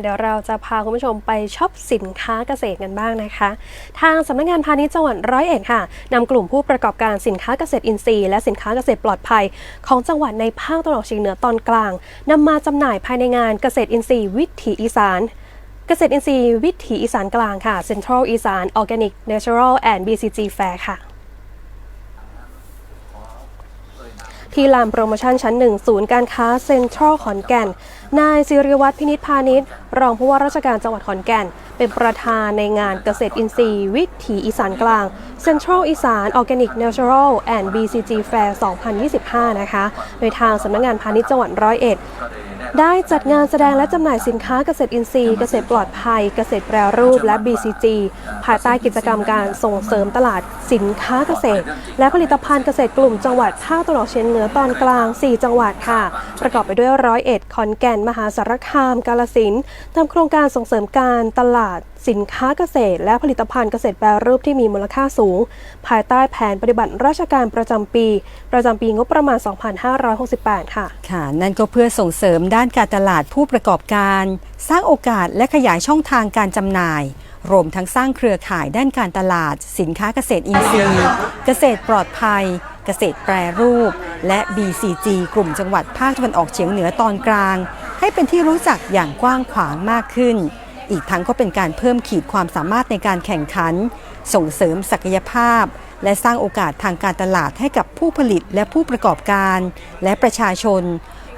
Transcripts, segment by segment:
เดี๋ยวเราจะพาคุณผู้ชมไปช็อปสินค้าเกษตรกันบ้างนะคะ ทางสำนักงานพาณิชย์จังหวัดร้อยเอ็ดค่ะนำกลุ่มผู้ประกอบการสินค้าเกษตรอินทรีย์และสินค้าเกษตรปลอดภัย ของจังหวัดในภาคตะวันออกเฉียงเหนือตอนกลางนำมาจำหน่ายภายในงานเกษตรอินทรีย์วิถีอีสานเกษตรอินทรีย์วิถีอีสานกลางค่ะ Central อีสาน Organic Natural and BCG Fair ค่ะ ที่ลานโปรโมชั่นชั้นหนึ่งศูนย์การค้าเซ็นทรัลขอนแก่น นายศิริวัฒน์พินิษพาณิชย์ รองผู้ว่าราชการจังหวัดขอนแก่น เป็นประธานในงานเกษตรอินทรีย์ วิถีอีสานกลางเซ็นทรัลอีสานออร์แกนิกเนเชอรัลแอนด์บีซีจีแฟร์2025 นะคะ โดยทางสำนักงานพาณิชย์จังหวัดร้อยเอ็ด ได้จัดงานแสดงและจำหน่ายสินค้าเกษตรอินทรีย์ เกษตรปลอดภัย เกษตรแปรรูปและ BCG ภายใต้กิจกรรมการส่งเสริมตลาดสินค้าเกษตร และผลิตภัณฑ์เกษตรกลุ่มจังหวัดภาคตะวันออกเฉียงเหนือตอนกลาง 4 จังหวัดค่ะ ประกอบไปด้วยร้อยเอ็ดขอนแก่น มหาสารคาม กาลสินธุ์ตามโครงการส่งเสริมการตลาดสินค้าเกษตร และผลิตภัณฑ์เกษตรแปรรูปที่มีมูลค่าสูง ภายใต้แผนปฏิบัติราชการประจำปี ประจำปีงบประมาณ 2568 ค่ะ ค่ะ นั่นก็เพื่อส่งเสริมด้านการตลาดผู้ประกอบการ สร้างโอกาสและขยายช่องทางการจำหน่าย รวมทั้งสร้างเครือข่ายด้านการตลาด สินค้าเกษตรอินทรีย์ เกษตรปลอดภัย เกษตรแปรรูป และ BCG กลุ่มจังหวัดภาคตะวันออกเฉียงเหนือตอนกลาง ให้เป็นที่รู้จักอย่างกว้างขวางมากขึ้น อีกทั้งก็เป็นการเพิ่มขีดความสามารถในการแข่งขัน ส่งเสริมศักยภาพและสร้างโอกาสทางการตลาดให้กับผู้ผลิตและผู้ประกอบการ และประชาชน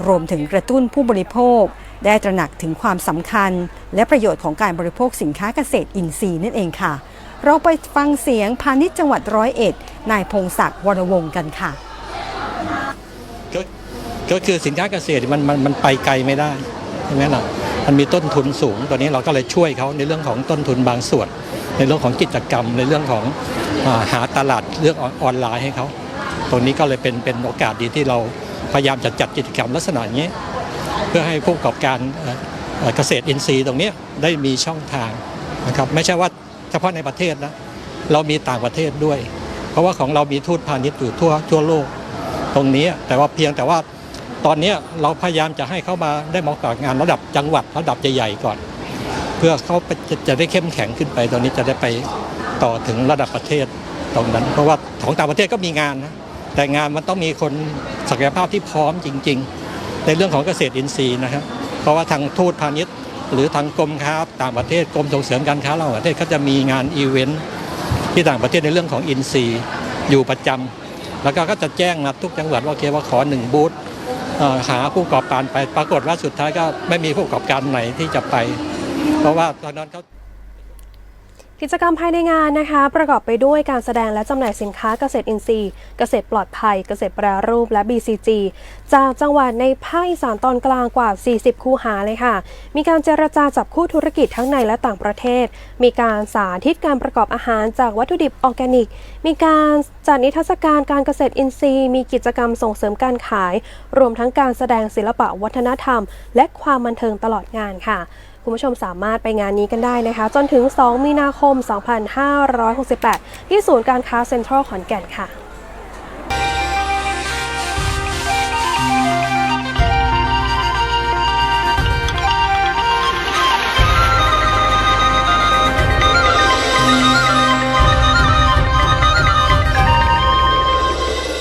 รวมถึงกระตุ้นผู้บริโภค ได้ตระหนักถึงความสำคัญ และประโยชน์ของการบริโภคสินค้าเกษตรอินทรีย์นั่นเองค่ะ เราไปฟังเสียงพาณิชย์จังหวัดร้อยเอ็ดนายพงศักดิ์วรวงศ์กันค่ะ ก็ก็คือสินค้าเกษตรมันมันมันไปไกลไม่ได้ใช่ไหมล่ะมันมีต้นทุนสูงตัวนี้เราก็เลยช่วยเขาในเรื่องของต้นทุนบางส่วน ในเรื่องของกิจกรรม ในเรื่องของอาหาตลาดเรื่องออนไลน์ให้เขาตรงนี้ก็เลยเป็นเป็นโอกาสดีที่เรา พยายามจะจัดกิจกรรมลักษณะนี้ เพื่อให้ผู้ประกอบการเกษตรอินทรีย์ตรงนี้ได้มีช่องทางนะครับไม่ใช่ว่าเฉพาะในประเทศนะเรามีต่างประเทศด้วย เพราะว่าของเรามีทูตพาณิชย์อยู่ทั่วทั่วโลกตรงนี้แต่ว่าเพียงแต่ว่าตอนนี้เราพยายามจะให้เขามาได้มาประกอบงานระดับจังหวัดระดับใหญ่ๆก่อน เพื่อเขาจะจะได้เข้มแข็งขึ้นไป ตอนนี้จะได้ไปต่อถึงระดับประเทศตรงนั้น เพราะว่าของต่างประเทศก็มีงานนะ แต่งานมันต้องมีคนศักยภาพที่พร้อมจริง ๆ ในเรื่องของเกษตรอินทรีย์นะครับ เพราะว่าทางทูตพาณิชย์ หรือทางกรมค้าต่างประเทศกรมส่งเสริมการค้าระหว่างประเทศเขาจะมีงานอีเวนต์ที่ต่างประเทศในเรื่องของอินทรีย์อยู่ประจำแล้วก็ก็จะแจ้งนะทุกจังหวัดว่าโอเคว่าขอหนึ่งบูธหาผู้ประกอบการไปปรากฏว่าสุดท้ายก็ไม่มีผู้ประกอบการไหนที่จะไป เพราะว่าตอนนั้นเขา กิจกรรมภายในงานนะคะ ประกอบไปด้วยการแสดงและจำหน่ายสินค้าเกษตรอินทรีย์ เกษตรปลอดภัย เกษตรแปรรูปและ BCG จากจังหวัดในภาคอีสานตอนกลางกว่า 40 คูหาเลยค่ะ มีการเจรจาจับคู่ธุรกิจทั้งในและต่างประเทศ มีการสาธิตการประกอบอาหารจากวัตถุดิบออร์แกนิก มีการจัดนิทรรศการการเกษตรอินทรีย์ มีกิจกรรมส่งเสริมการขาย รวมทั้งการแสดงศิลปะวัฒนธรรม และความบันเทิงตลอดงานค่ะ คุณผู้ชมสามารถไปงานนี้กันได้นะคะ จนถึง 2 มีนาคม 2568 ที่ศูนย์การค้าเซ็นทรัลขอนแก่นค่ะ